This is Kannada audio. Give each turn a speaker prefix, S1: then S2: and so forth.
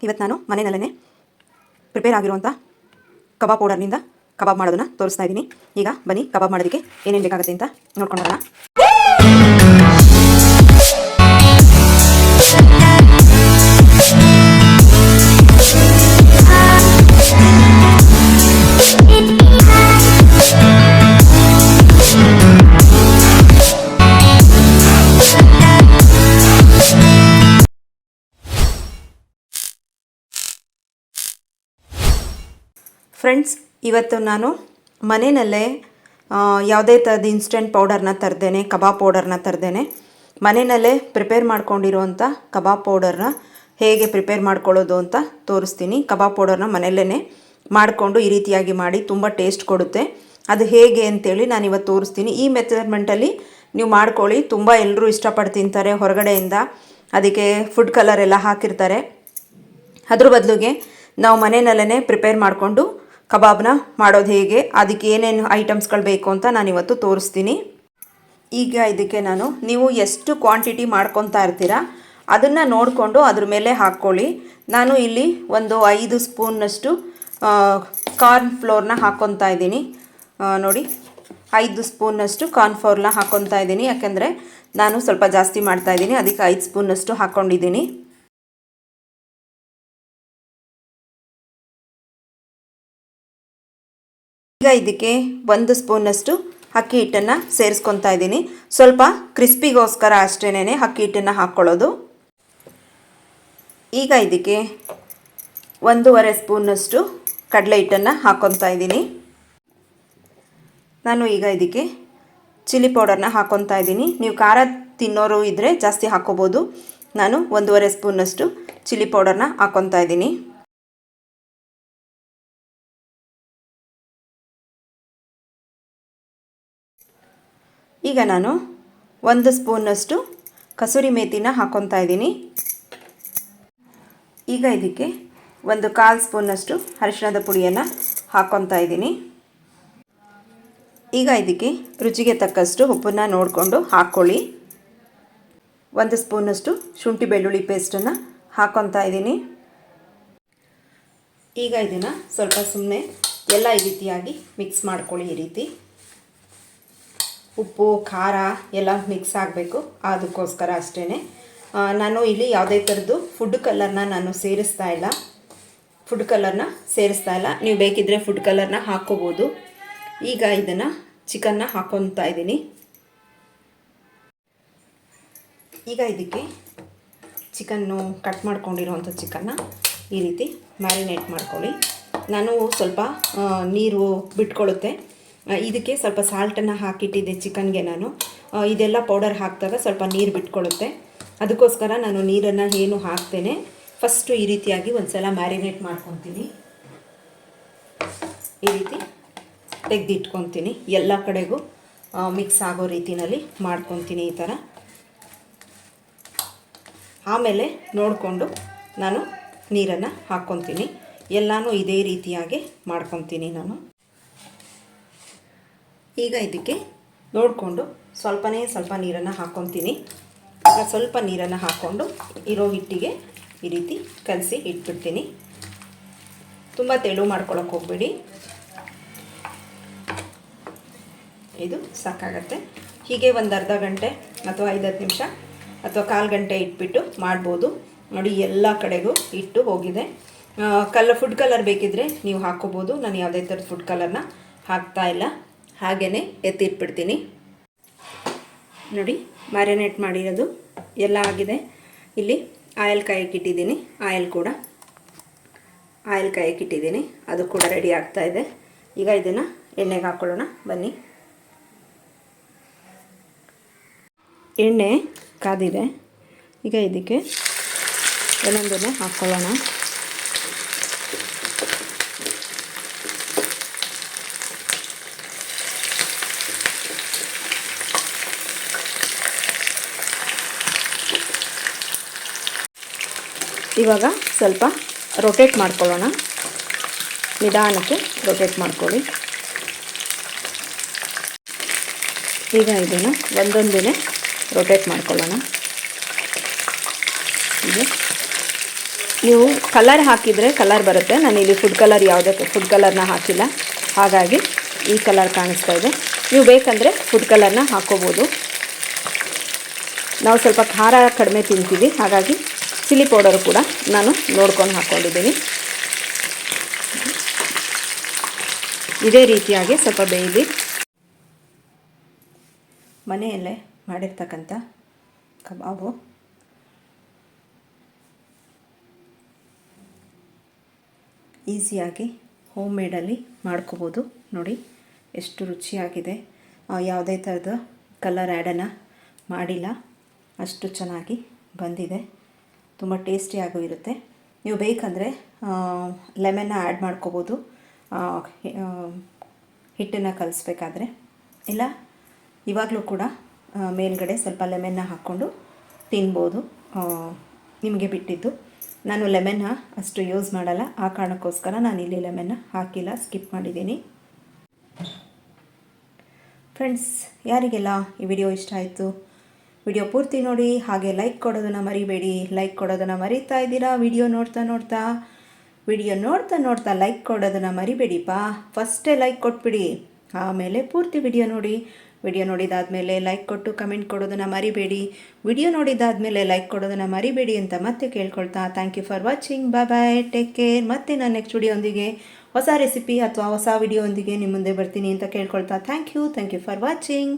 S1: ಇವತ್ತು ನಾನು ಮನೆಯಲ್ಲೇ ಪ್ರಿಪೇರ್ ಆಗಿರುವಂಥ ಕಬಾಬ್ ಪೌಡರ್ನಿಂದ ಕಬಾಬ್ ಮಾಡೋದನ್ನು ತೋರಿಸ್ತಾ ಇದ್ದೀನಿ ಈಗ ಬನ್ನಿ, ಕಬಾಬ್ ಮಾಡೋದಕ್ಕೆ ಏನೇನು ಬೇಕಾಗುತ್ತೆ ಅಂತ ನೋಡ್ಕೊಂಡು ಫ್ರೆಂಡ್ಸ್ ಇವತ್ತು ನಾನು ಮನೆಯಲ್ಲೇ ಯಾವುದೇ ಥರದ ಇನ್ಸ್ಟೆಂಟ್ ಪೌಡರ್ನ ತರ್ದೇನೆ, ಕಬಾಬ್ ಪೌಡರ್ನ ತರ್ದೇನೆ, ಮನೆಯಲ್ಲೇ ಪ್ರಿಪೇರ್ ಮಾಡ್ಕೊಂಡಿರುವಂಥ ಕಬಾಬ್ ಪೌಡರ್ನ ಹೇಗೆ ಪ್ರಿಪೇರ್ ಮಾಡ್ಕೊಳ್ಳೋದು ಅಂತ ತೋರಿಸ್ತೀನಿ. ಕಬಾಬ್ ಪೌಡರ್ನ ಮನೆಯಲ್ಲೇ ಮಾಡಿಕೊಂಡು ಈ ರೀತಿಯಾಗಿ ಮಾಡಿ ತುಂಬ ಟೇಸ್ಟ್ ಕೊಡುತ್ತೆ. ಅದು ಹೇಗೆ ಅಂತೇಳಿ ನಾನು ಇವತ್ತು ತೋರಿಸ್ತೀನಿ. ಈ ಮೆಥರ್ಮೆಂಟಲ್ಲಿ ನೀವು ಮಾಡ್ಕೊಳ್ಳಿ. ತುಂಬ ಎಲ್ಲರೂ ಇಷ್ಟಪಟ್ಟು ತಿಂತಾರೆ. ಹೊರಗಡೆಯಿಂದ ಅದಕ್ಕೆ ಫುಡ್ ಕಲರ್ ಎಲ್ಲ ಹಾಕಿರ್ತಾರೆ. ಅದ್ರ ಬದಲಿಗೆ ನಾವು ಮನೆಯಲ್ಲೇ ಪ್ರಿಪೇರ್ ಮಾಡಿಕೊಂಡು ಕಬಾಬ್ನ ಮಾಡೋದು ಹೇಗೆ, ಅದಕ್ಕೆ ಏನೇನು ಐಟಮ್ಸ್ಗಳು ಬೇಕು ಅಂತ ನಾನು ಇವತ್ತು ತೋರಿಸ್ತೀನಿ. ಈಗ ಇದಕ್ಕೆ ನಾನು, ನೀವು ಎಷ್ಟು ಕ್ವಾಂಟಿಟಿ ಮಾಡ್ಕೊತಾ ಇರ್ತೀರಾ, ಅದನ್ನು ನೋಡಿಕೊಂಡು ಅದ್ರ ಮೇಲೆ ಹಾಕ್ಕೊಳ್ಳಿ. ನಾನು ಇಲ್ಲಿ ಒಂದು ಐದು ಸ್ಪೂನ್ನಷ್ಟು ಕಾರ್ನ್ ಫ್ಲೋರ್ನ ಹಾಕ್ಕೊತಾ ಇದ್ದೀನಿ. ನೋಡಿ, ಐದು ಸ್ಪೂನ್ನಷ್ಟು ಕಾರ್ನ್ ಫ್ಲೋರ್ನ ಹಾಕ್ಕೊತಾ ಇದ್ದೀನಿ. ಯಾಕೆಂದರೆ ನಾನು ಸ್ವಲ್ಪ ಜಾಸ್ತಿ ಮಾಡ್ತಾ ಇದ್ದೀನಿ, ಅದಕ್ಕೆ ಐದು ಸ್ಪೂನ್ನಷ್ಟು ಹಾಕ್ಕೊಂಡಿದ್ದೀನಿ ಈಗ ಇದಕ್ಕೆ ಒಂದು ಸ್ಪೂನಷ್ಟು ಅಕ್ಕಿ ಹಿಟ್ಟನ್ನು ಸೇರಿಸ್ಕೊತಾ ಇದ್ದೀನಿ. ಸ್ವಲ್ಪ ಕ್ರಿಸ್ಪಿಗೋಸ್ಕರ ಅಷ್ಟೇನೆ ಅಕ್ಕಿ ಹಿಟ್ಟನ್ನು ಹಾಕ್ಕೊಳ್ಳೋದು. ಈಗ ಇದಕ್ಕೆ ಒಂದೂವರೆ ಸ್ಪೂನಷ್ಟು ಕಡಲೆ ಹಿಟ್ಟನ್ನು ಹಾಕ್ಕೊತಾ ಇದ್ದೀನಿ. ನಾನು ಈಗ ಇದಕ್ಕೆ ಚಿಲ್ಲಿ ಪೌಡರ್ನ ಹಾಕ್ಕೊತಾ ಇದ್ದೀನಿ. ನೀವು ಖಾರ ತಿನ್ನೋರು ಇದ್ದರೆ ಜಾಸ್ತಿ ಹಾಕ್ಕೋಬೋದು. ನಾನು ಒಂದೂವರೆ ಸ್ಪೂನಷ್ಟು ಚಿಲ್ಲಿ ಪೌಡರ್ನ ಹಾಕ್ಕೊತಾ ಇದ್ದೀನಿ. ಈಗ ನಾನು ಒಂದು ಸ್ಪೂನಷ್ಟು ಕಸೂರಿ ಮೇಥಿನ ಹಾಕ್ಕೊತಾ ಇದ್ದೀನಿ. ಈಗ ಇದಕ್ಕೆ ಒಂದು ಕಾಲು ಸ್ಪೂನಷ್ಟು ಅರಿಶಿಣದ ಪುಡಿಯನ್ನು ಹಾಕ್ಕೊತಾ ಇದ್ದೀನಿ. ಈಗ ಇದಕ್ಕೆ ರುಚಿಗೆ ತಕ್ಕಷ್ಟು ಉಪ್ಪನ್ನು ನೋಡಿಕೊಂಡು ಹಾಕ್ಕೊಳ್ಳಿ ಒಂದು ಸ್ಪೂನಷ್ಟು ಶುಂಠಿ ಬೆಳ್ಳುಳ್ಳಿ ಪೇಸ್ಟನ್ನು ಹಾಕ್ಕೊತಾ ಇದ್ದೀನಿ. ಈಗ ಇದನ್ನು ಸ್ವಲ್ಪ ಸುಮ್ಮನೆ ಎಲ್ಲ ಈ ರೀತಿಯಾಗಿ ಮಿಕ್ಸ್ ಮಾಡ್ಕೊಳ್ಳಿ ಈ ರೀತಿ. ಉಪ್ಪು, ಖಾರ ಎಲ್ಲ ಮಿಕ್ಸ್ ಆಗಬೇಕು. ಅದಕ್ಕೋಸ್ಕರ ಅಷ್ಟೇ ನಾನು ಇಲ್ಲಿ ಯಾವುದೇ ಥರದ್ದು ಫುಡ್ ಕಲರ್ನ ನಾನು ಸೇರಿಸ್ತಾ ಇಲ್ಲ. ಫುಡ್ ಕಲರ್ನ ಸೇರಿಸ್ತಾ ಇಲ್ಲ. ನೀವು ಬೇಕಿದ್ದರೆ ಫುಡ್ ಕಲರ್ನ ಹಾಕ್ಕೋಬೋದು. ಈಗ ಇದನ್ನು ಚಿಕನ್ನ ಹಾಕೊತಾ ಇದ್ದೀನಿ. ಈಗ ಇದಕ್ಕೆ ಚಿಕನ್ನು ಕಟ್ ಮಾಡ್ಕೊಂಡಿರೋವಂಥ ಚಿಕನ್ನ ಈ ರೀತಿ ಮ್ಯಾರಿನೇಟ್ ಮಾಡ್ಕೊಳ್ಳಿ. ನಾನು ಸ್ವಲ್ಪ ನೀರು ಬಿಟ್ಕೊಳ್ಳುತ್ತೆ. ಇದಕ್ಕೆ ಸ್ವಲ್ಪ ಸಾಲ್ಟನ್ನು ಹಾಕಿಟ್ಟಿದ್ದೆ ಚಿಕನ್ಗೆ ನಾನು. ಇದೆಲ್ಲ ಪೌಡರ್ ಹಾಕಿದಾಗ ಸ್ವಲ್ಪ ನೀರು ಬಿಟ್ಕೊಳ್ಳುತ್ತೆ. ಅದಕ್ಕೋಸ್ಕರ ನಾನು ನೀರನ್ನು ಏನು ಹಾಕ್ತೇನೆ. ಫಸ್ಟು ಈ ರೀತಿಯಾಗಿ ಒಂದು ಸಲ ಮ್ಯಾರಿನೇಟ್ ಮಾಡ್ಕೊತೀನಿ. ಈ ರೀತಿ ತೆಗೆದಿಟ್ಕೊತೀನಿ. ಎಲ್ಲ ಕಡೆಗೂ ಮಿಕ್ಸ್ ಆಗೋ ರೀತಿನಲ್ಲಿ ಮಾಡ್ಕೊತೀನಿ ಈ ಥರ. ಆಮೇಲೆ ನೋಡಿಕೊಂಡು ನಾನು ನೀರನ್ನು ಹಾಕ್ಕೊತೀನಿ. ಎಲ್ಲನೂ ಇದೇ ರೀತಿಯಾಗಿ ಮಾಡ್ಕೊತೀನಿ ನಾನು. ಈಗ ಇದಕ್ಕೆ ನೋಡಿಕೊಂಡು ಸ್ವಲ್ಪನೇ ಸ್ವಲ್ಪ ನೀರನ್ನು ಹಾಕ್ಕೊತೀನಿ ಈಗ ಸ್ವಲ್ಪ ನೀರನ್ನು ಹಾಕ್ಕೊಂಡು ಇರೋ ಹಿಟ್ಟಿಗೆ ಈ ರೀತಿ ಕಲಸಿ ಇಟ್ಬಿಡ್ತೀನಿ. ತುಂಬ ತೆಳು ಮಾಡ್ಕೊಳಕ್ಕೆ ಹೋಗ್ಬೇಡಿ. ಇದು ಸಾಕಾಗತ್ತೆ. ಹೀಗೆ ಒಂದು ಅರ್ಧ ಗಂಟೆ ಅಥವಾ ಐದು ಹತ್ತು ನಿಮಿಷ ಅಥವಾ ಕಾಲು ಗಂಟೆ ಇಟ್ಬಿಟ್ಟು ಮಾಡ್ಬೋದು. ನೋಡಿ, ಎಲ್ಲ ಕಡೆಗೂ ಇಟ್ಟು ಹೋಗಿದೆ. ಕಲ್ಲ ಫುಡ್ ಕಲರ್ ಬೇಕಿದ್ದರೆ ನೀವು ಹಾಕ್ಕೋಬೋದು ನಾನು ಯಾವುದೇ ಥರದ ಫುಡ್ ಕಲರ್ನ ಹಾಕ್ತಾ ಇಲ್ಲ. ಹಾಗೆಯೇ ಎತ್ತಿಟ್ಬಿಡ್ತೀನಿ ನೋಡಿ ಮ್ಯಾರಿನೇಟ್ ಮಾಡಿರೋದು ಎಲ್ಲ ಆಗಿದೆ. ಇಲ್ಲಿ ಆಯಿಲ್ ಕಾಯಕ್ಕೆ ಇಟ್ಟಿದ್ದೀನಿ. ಆಯಿಲ್ ಕೂಡ. ಆಯಿಲ್ ಕಾಯಕ್ಕೆ ಇಟ್ಟಿದ್ದೀನಿ. ಅದು ಕೂಡ ರೆಡಿ ಆಗ್ತಾ ಇದೆ. ಈಗ ಇದನ್ನು ಎಣ್ಣೆಗೆ ಹಾಕ್ಕೊಳ್ಳೋಣ ಬನ್ನಿ. ಎಣ್ಣೆ ಕಾದಿದೆ. ಈಗ ಇದಕ್ಕೆ ಒಂದೊಂದನ್ನೇ ಹಾಕ್ಕೊಳ್ಳೋಣ ಇವಾಗ ಸ್ವಲ್ಪ ರೊಟೇಟ್ ಮಾಡ್ಕೊಳ್ಳೋಣ. ನಿಧಾನಕ್ಕೆ ರೊಟೇಟ್ ಮಾಡ್ಕೊಳ್ಳಿ. ಈಗ ಇದನ್ನು ಒಂದೊಂದೇ ರೊಟೇಟ್ ಮಾಡ್ಕೊಳ್ಳೋಣ. ನೀವು ಕಲರ್ ಹಾಕಿದರೆ ಕಲರ್ ಬರುತ್ತೆ. ನಾನು ಇಲ್ಲಿ ಫುಡ್ ಕಲರ್ ಯಾವುದೇ ಫುಡ್ ಕಲರ್ನ ಹಾಕಿಲ್ಲ. ಹಾಗಾಗಿ ಈ ಕಲರ್ ಕಾಣಿಸ್ತಾ ಇದೆ. ನೀವು ಬೇಕಂದರೆ ಫುಡ್ ಕಲರ್ನ ಹಾಕೋಬೋದು. ನಾವು ಸ್ವಲ್ಪ ಖಾರ ಕಡಿಮೆ ತಿಂತೀವಿ. ಹಾಗಾಗಿ ಚಿಲ್ಲಿ ಪೌಡರ್ ಕೂಡ ನಾನು ನೋಡ್ಕೊಂಡು ಹಾಕ್ಕೊಂಡಿದ್ದೀನಿ ಇದೇ ರೀತಿಯಾಗಿ ಸ್ವಲ್ಪ ಬೇಯಲಿ ಮನೆಯಲ್ಲೇ ಮಾಡಿರ್ತಕ್ಕಂಥ ಕಬಾಬು. ಈಸಿಯಾಗಿ ಹೋಮ್ ಮೇಡಲ್ಲಿ ಮಾಡ್ಕೋಬೋದು. ನೋಡಿ, ಎಷ್ಟು ರುಚಿಯಾಗಿದೆ. ಯಾವುದೇ ಥರದ ಕಲರ್ ಆ್ಯಡನ್ನು ಮಾಡಿಲ್ಲ. ಅಷ್ಟು ಚೆನ್ನಾಗಿ ಬಂದಿದೆ. ತುಂಬ ಟೇಸ್ಟಿಯಾಗೂ ಇರುತ್ತೆ. ನೀವು ಬೇಕಂದರೆ ಲೆಮನ್ನ ಆ್ಯಡ್ ಮಾಡ್ಕೋಬೋದು. ಹಿಟ್ಟನ್ನು ಕಲಿಸ್ಬೇಕಾದ್ರೆ. ಇಲ್ಲ, ಇವಾಗಲೂ ಕೂಡ ಮೇಲ್ಗಡೆ ಸ್ವಲ್ಪ ಲೆಮನ್ನ ಹಾಕ್ಕೊಂಡು ತಿನ್ಬೋದು. ನಿಮಗೆ ಬಿಟ್ಟಿದ್ದು. ನಾನು ಲೆಮನ್ನ ಅಷ್ಟು ಯೂಸ್ ಮಾಡಲ್ಲ. ಆ ಕಾರಣಕ್ಕೋಸ್ಕರ ನಾನು ಇಲ್ಲಿ ಲೆಮನ್ನ ಹಾಕಿಲ್ಲ. ಸ್ಕಿಪ್ ಮಾಡಿದ್ದೀನಿ. ಫ್ರೆಂಡ್ಸ್ ಯಾರಿಗೆಲ್ಲ ಈ ವಿಡಿಯೋ ಇಷ್ಟ ಆಯಿತು? ವಿಡಿಯೋ ಪೂರ್ತಿ ನೋಡಿ, ಹಾಗೆ ಲೈಕ್ ಕೊಡೋದನ್ನು ಮರಿಬೇಡಿ. ಲೈಕ್ ಕೊಡೋದನ್ನು ಮರಿತಾ ಇದ್ದೀರಾ? ವಿಡಿಯೋ ನೋಡ್ತಾ ನೋಡ್ತಾ? ವಿಡಿಯೋ ನೋಡ್ತಾ ನೋಡ್ತಾ ಲೈಕ್ ಕೊಡೋದನ್ನು ಮರಿಬೇಡಿಪ್ಪ. ಫಸ್ಟೇ ಲೈಕ್ ಕೊಟ್ಬಿಡಿ. ಆಮೇಲೆ ಪೂರ್ತಿ ವಿಡಿಯೋ ನೋಡಿ. ವಿಡಿಯೋ ನೋಡಿದಾದ್ಮೇಲೆ ಲೈಕ್ ಕೊಟ್ಟು ಕಮೆಂಟ್ ಕೊಡೋದನ್ನು ಮರಿಬೇಡಿ. ವಿಡಿಯೋ ನೋಡಿದಾದ್ಮೇಲೆ ಲೈಕ್ ಕೊಡೋದನ್ನು ಮರಿಬೇಡಿ ಅಂತ ಮತ್ತೆ ಕೇಳ್ಕೊಳ್ತಾ. Thank you for watching bye bye take care ಮತ್ತೆ ನಾನು ನೆಕ್ಸ್ಟ್ ವಿಡಿಯೋಂದಿಗೆ ಹೊಸ ರೆಸಿಪಿ ಅಥವಾ ಹೊಸ ವಿಡಿಯೋ ಒಂದಿಗೆ ನಿಮ್ಮ ಮುಂದೆ ಬರ್ತೀನಿ ಅಂತ ಕೇಳ್ಕೊಳ್ತಾ. Thank you thank you for watching